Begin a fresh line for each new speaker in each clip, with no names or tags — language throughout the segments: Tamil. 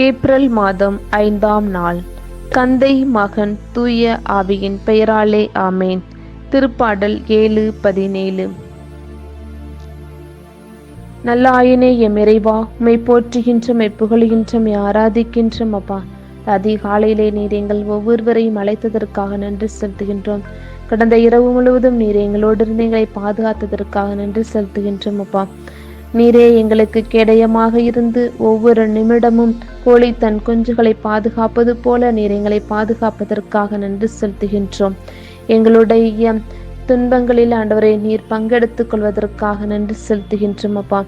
ஏப்ரல் மாதம் ஐந்தாம் நாள். தந்தை மகன் தூய ஆவியின் பெயராலே ஆமேன். திருப்பாடல் ஏழு பதினேழு. நல்லாயினே எமிறைவா எம் இறைவா உம்மை போற்றுகின்ற மெய் புகழுகின்ற மெய் ஆராதிக்கின்றோம் அப்பா. அதிகாலையிலே நீர் எங்கள் ஒவ்வொருவரையும் அழைத்ததற்காக நன்றி செலுத்துகின்றோம். கடந்த இரவு முழுவதும் நீர் எங்களோடு இருந்து எங்களை பாதுகாத்ததற்காக நன்றி செலுத்துகின்றோம் அப்பா. நீரே எங்களுக்கு கேடயமாக இருந்து ஒவ்வொரு நிமிடமும் கோழி தன் குஞ்சுகளை பாதுகாப்பது போல நீர் எங்களை பாதுகாப்பதற்காக நன்றி செலுத்துகின்றோம். எங்களுடைய துன்பங்களில் ஆண்டவரை நீர் பங்கெடுத்துக் கொள்வதற்காக நன்றி செலுத்துகின்றோம் அப்பா.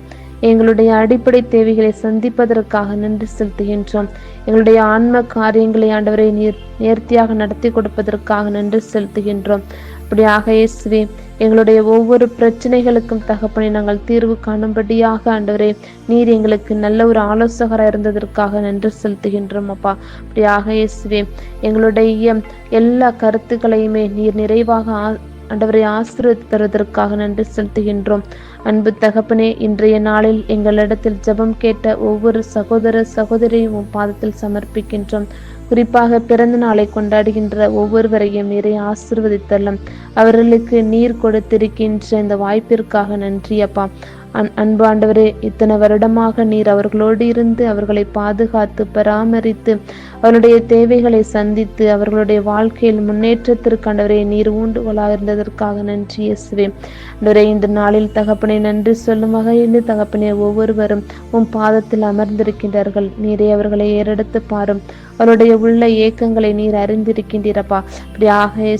எங்களுடைய அடிப்படை தேவைகளை சந்திப்பதற்காக நன்றி செலுத்துகின்றோம். எங்களுடைய ஆன்ம காரியங்களை ஆண்டவரை நீர் நேர்த்தியாக நடத்தி கொடுப்பதற்காக நன்றி செலுத்துகின்றோம். அப்படியாக இயேசுவே எங்களுடைய ஒவ்வொரு பிரச்சனைகளுக்கும் தகப்பனை நாங்கள் தீர்வு காணும்படியாக ஆண்டவரே நீர் எங்களுக்கு நல்ல ஒரு ஆலோசகராக இருந்ததற்காக நன்றி செலுத்துகின்றோம் அப்பா. அப்படியாக இயேசுவே எங்களுடைய எல்லா கருத்துக்களையுமே நீர் நிறைவாக ஆண்டவரை ஆசிரியர் நன்றி செலுத்துகின்றோம். அன்பு தகப்பனே இன்றைய நாளில் எங்களிடத்தில் ஜெபம் கேட்ட ஒவ்வொரு சகோதர சகோதரியும் பாதத்தில் சமர்ப்பிக்கின்றோம். குறிப்பாக பிறந்த நாளை கொண்டாடுகின்ற ஒவ்வொருவரையும் இறை ஆசிர்வதித்தள்ளும் அவர்களுக்கு நீர் கொடுத்திருக்கின்ற இந்த வாய்ப்பிற்காக நன்றி அப்பா. அன் அன்பு ஆண்டவரே இத்தனை வருடமாக நீர் அவர்களோடு இருந்து அவர்களை பாதுகாத்து பராமரித்து அவருடைய தேவைகளை சந்தித்து அவர்களுடைய வாழ்க்கையில் முன்னேற்றத்திற்காண்டவரே நீர் ஊண்டுகோலாக இருந்ததற்காக நன்றி இயேசுவே. ஆண்டவரே இந்த நாளில் தகப்பனை நன்றி சொல்லும் வகையில் தகப்பனை ஒவ்வொருவரும் உன் பாதத்தில் அமர்ந்திருக்கின்றார்கள். நீரே அவர்களை ஏறெடுத்து பாரும். அவருடைய உள்ள ஏக்கங்களை நீர் அறிந்திருக்கின்றீரப்பா. அப்படியாக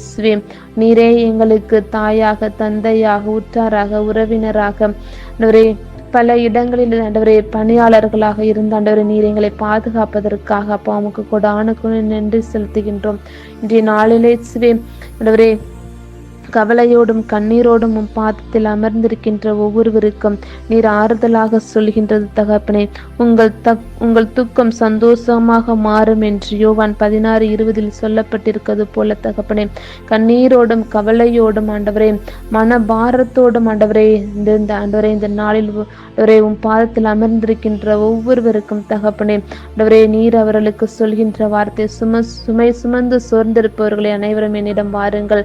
நீரே எங்களுக்கு தாயாக தந்தையாக உற்றாராக உறவினராக. ஆண்டவரே பல இடங்களில் ஆண்டவரே பணியாளர்களாக இருந்த ஆண்டவரே நீர் எங்களை பாதுகாப்பதற்காக அப்பா உமக்கு கூட ஆணுக்கு நன்றி செலுத்துகின்றோம். இன்றைய நாளிலே சிவே ஆண்டவரே கவலையோடும் கண்ணீரோடும் உம் பாதத்தில் அமர்ந்திருக்கின்ற ஒவ்வொருவருக்கும் நீர் ஆறுதலாக சொல்கின்றது தகப்பனே. உங்கள் தக் உங்கள் துக்கம் சந்தோஷமாக மாறும் என்று யோவான் பதினாறு இருபதில் சொல்லப்பட்டிருக்கிறது போல தகப்பனே. கண்ணீரோடும் கவலையோடும் ஆண்டவரே மன பாரத்தோடும் ஆண்டவரே இந்த ஆண்டவரே இந்த நாளில் ஆண்டவரே உன் பாதத்தில் அமர்ந்திருக்கின்ற ஒவ்வொருவருக்கும் தகப்பனே. ஆண்டவரே நீர் அவர்களுக்கு சொல்கின்ற வார்த்தை சும சுமை சுமந்து சோர்ந்திருப்பவர்களை அனைவரும் என்னிடம் வாருங்கள்.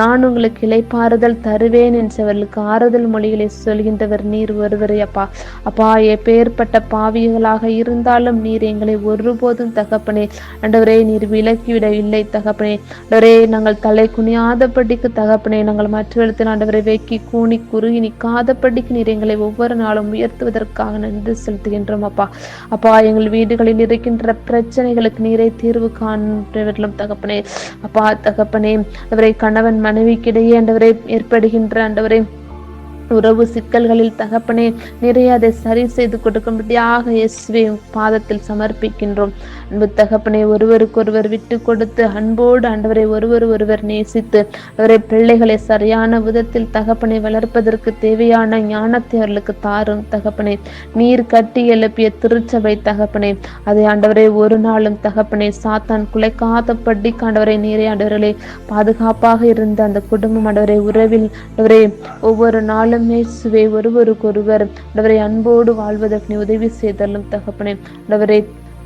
நான் உங்களுக்கு இலைப்பாறுதல் தருவேன் என்றவர்களுக்கு ஆறுதல் மொழிகளை சொல்கின்றவர் நீர் ஒருவரே அப்பா. அப்பா எப்பேற்பட்ட பாவிகளாக இருந்தாலும் நீர் எங்களை ஒருபோதும் தகப்பனே. அண்டவரே நீர் விலக்கிவிட இல்லை தகப்பனே. அண்டவரே நாங்கள் தலை குனியாதபடிக்கு தகப்பனே நாங்கள் மற்றவர்களிடத்தில் ஆண்டவரை வெக்கி கூணி குறுகி நிற்காதபடிக்கு நீர் எங்களை ஒவ்வொரு நாளும் உயர்த்துவதற்காக நன்றி செலுத்துகின்றோம் அப்பா. அப்பா எங்கள் வீடுகளில் இருக்கின்ற பிரச்சனைகளுக்கு நீரை தீர்வு காண்பவர்களும் தகப்பனே. அப்பா தகப்பனே அவரை கணவன் மனைவி கிடையே ஆண்டவரை ஏற்படுகின்ற ஆண்டவரை. உறவு சிக்கல்களில் தகப்பனே நிறைய அதை சரி செய்து கொடுக்கும்படியாக இயேசுவை பாதத்தில் சமர்ப்பிக்கின்றோம். அன்பு தகப்பனை ஒருவருக்கொருவர் விட்டு கொடுத்து அன்போடு ஆண்டவரை ஒருவர் ஒருவர் நேசித்து அவரை பிள்ளைகளை சரியான விதத்தில் தகப்பனை வளர்ப்பதற்கு தேவையான ஞானத்தை அவர்களுக்கு தாரும் தகப்பனை. நீர் கட்டி எழுப்பிய திருச்சபை தகப்பனை அதை ஆண்டவரை ஒரு நாளும் தகப்பனை சாத்தான் குலைக்காத படி ஆண்டவரை ஆண்டவர்களை பாதுகாப்பாக இருந்த அந்த குடும்பம் ஆண்டவரை உறவில் ஆண்டவரை ஒவ்வொரு நாளும் இயேசுவே ஒருவருக்கொருவர் அவரை அன்போடு வாழ்வதற்கு உதவி செய்தலும் தகப்பனே. அவரை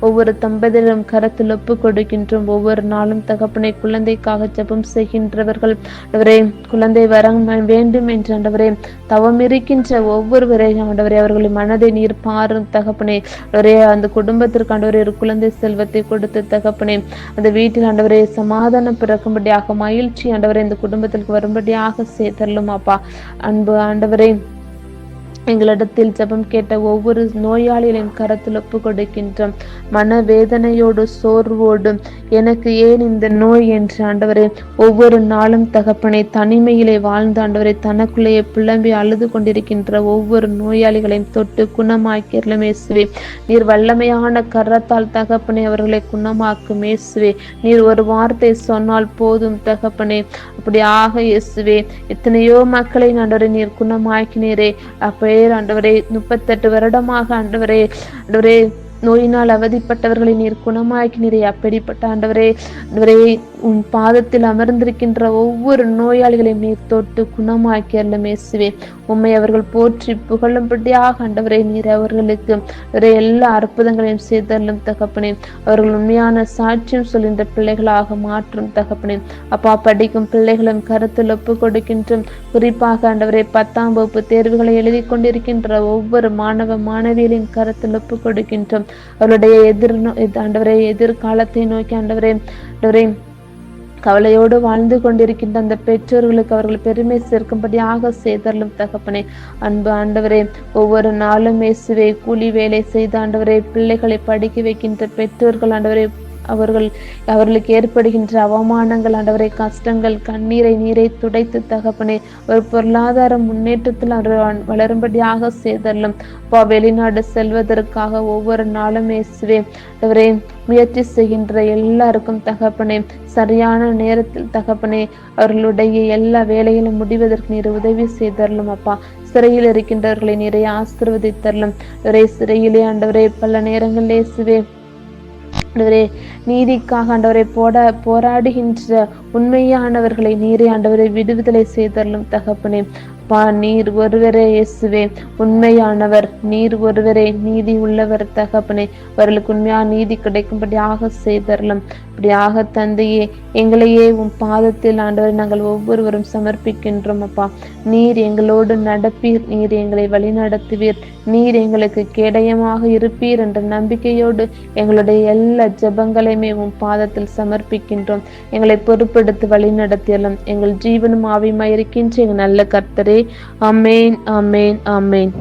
ஒவ்வொரு தம்பதியிலும் கரத்தில் ஒப்பு கொடுக்கின்றோம். ஒவ்வொரு நாளும் தகப்பனை குழந்தைக்காக ஜெபம் செய்கின்றவர்கள். அவரே குழந்தை வர வேண்டும் என்று ஆண்டவரே தவம் இருக்கின்ற ஒவ்வொருவரையும் ஆண்டவரே அவர்களின் மனதை நீர் பாரும் தகப்பனே. அவரே அந்த குடும்பத்திற்கு ஆண்டவரே ஒரு குழந்தை செல்வத்தை கொடுத்து தகப்பனே. அந்த வீட்டில் ஆண்டவரே சமாதானம் பிறக்கும்படியாக மகிழ்ச்சி ஆண்டவரே இந்த குடும்பத்திற்கு வரும்படியாக சேர்த்தல்லும் அப்பா. அன்பு ஆண்டவரே எங்களிடத்தில் ஜெபம் கேட்ட ஒவ்வொரு நோயாளிகளின் கரத்தில் ஒப்பு கொடுக்கின்றோம். மனவேதனையோடு சோர்வோடும் எனக்கு ஏன் இந்த நோய்? என்று ஆண்டவரே ஒவ்வொரு நாளும் தகப்பனை தனிமையிலே வாழ்ந்த ஆண்டவரை தனக்குள்ளேயே புலம்பி அழுது கொண்டிருக்கின்ற ஒவ்வொரு நோயாளிகளையும் தொட்டு குணமாக்கிறலும் மேசுவே நீர் வல்லமையான கரத்தால் தகப்பனை அவர்களை குணமாக்கும் மேசுவே நீர் ஒரு வார்த்தை சொன்னால் போதும் தகப்பனே. அப்படி ஆக இயேசுவே எத்தனையோ மக்களை ஆண்டவரை நீர் குணமாக்கினீரே. அப்படியே ஆண்டவரே முப்பத்தெட்டு வருடமாக ஆண்டவரே ஆண்டவரே நோயினால் அவதிப்பட்டவர்களை நீர் குணமாக்கினீரே. அப்படிப்பட்ட ஆண்டவரே ஆண்டவரே உன் பாதத்தில் அமர்ந்திருக்கின்ற ஒவ்வொரு நோயாளிகளையும் நீர் தொட்டு குணமாக்கி அருளும் உண்மை அவர்கள் போற்றி புகழும்படியாக ஆண்டவரே நீர் அவர்களுக்கு ஒரு எல்லா அற்புதங்களையும் செய்தல்லும் தகப்பனே. அவர்கள் உண்மையான சாட்சியம் சொல்கின்ற பிள்ளைகளாக மாற்றும் தகப்பனே. அப்பா படிக்கும் பிள்ளைகளும் கருத்தில் ஒப்பு கொடுக்கின்றும். குறிப்பாக ஆண்டவரே பத்தாம் வகுப்பு தேர்வுகளை எழுதி கொண்டிருக்கின்ற ஒவ்வொரு மாணவ மாணவியரின் கருத்தில் ஒப்பு கொடுக்கின்றோம். அவருடைய எதிர் ஆண்டவரே எதிர்காலத்தை நோக்கி ஆண்டவரே ஆண்டவரே கவலையோடு வாழ்ந்து கொண்டிருக்கின்ற அந்த பெற்றோர்களுக்கு அவர்கள் பெருமை சேர்க்கும்படியாக செய்தரலும் தகப்பனே அன்பு ஆண்டவரே ஒவ்வொரு நாளும் இயேசுவை கூலி வேலை செய்த ஆண்டவரே பிள்ளைகளை படிக்க வைக்கின்ற பெற்றோர்கள் ஆண்டவரே அவர்கள் அவர்களுக்கு ஏற்படுகின்ற அவமானங்கள் ஆண்டவரை கஷ்டங்கள் கண்ணீரை நீரை துடைத்து தகப்பனே ஒரு பொருளாதார முன்னேற்றத்தில் அவர் வளரும்படியாக செய்தரலும். அப்பா வெளிநாடு செல்வதற்காக ஒவ்வொரு நாளும் இயேசுவே அவரே முயற்சி செய்கின்ற எல்லாருக்கும் தகப்பனே சரியான நேரத்தில் தகப்பனே அவர்களுடைய எல்லா வேலைகளும் முடிவதற்கு நீர் உதவி செய்தரலும் அப்பா. சிறையில் இருக்கின்றவர்களை நிறைய ஆசிர்வதித்தரலும். ஒரே சிறையிலே ஆண்டவரே பல நேரங்களில் இயேசுவே ஆண்டவரே நீதிக்காக ஆண்டவரை போட போராடுகின்ற உண்மையானவர்களை நீரே ஆண்டவரை விடுதலை செய்தரலும் தகப்பனே. பா நீர் ஒருவரே இயேசுவே. உண்மையானவர் நீர் ஒருவரே நீதி உள்ளவர் தகப்பனே. அவர்களுக்கு உண்மையான நீதி கிடைக்கும்படியாக செய்தரலும் இப்படியாக தந்தையே எங்களையே உன் பாதத்தில் ஆண்டவரை நாங்கள் ஒவ்வொருவரும் சமர்ப்பிக்கின்றோம் அப்பா. நீர் எங்களோடு நடப்பீர் நீர் எங்களை வழிநடத்துவீர். நீர் எங்களுக்கு கேடயமாக இருப்பீர் என்ற நம்பிக்கையோடு எங்களுடைய எல்லா ஜபங்களையுமே உன் பாதத்தில் சமர்ப்பிக்கின்றோம். எங்களை பொறுப்பு பொறுப்பெடுத்து வழிநடத்தியலும் எங்கள் ஜீவனும் ஆவியுமாய் இருக்கின்ற எங்கள் நல்ல கர்த்தரே. அமேன் அமேன் அமேன்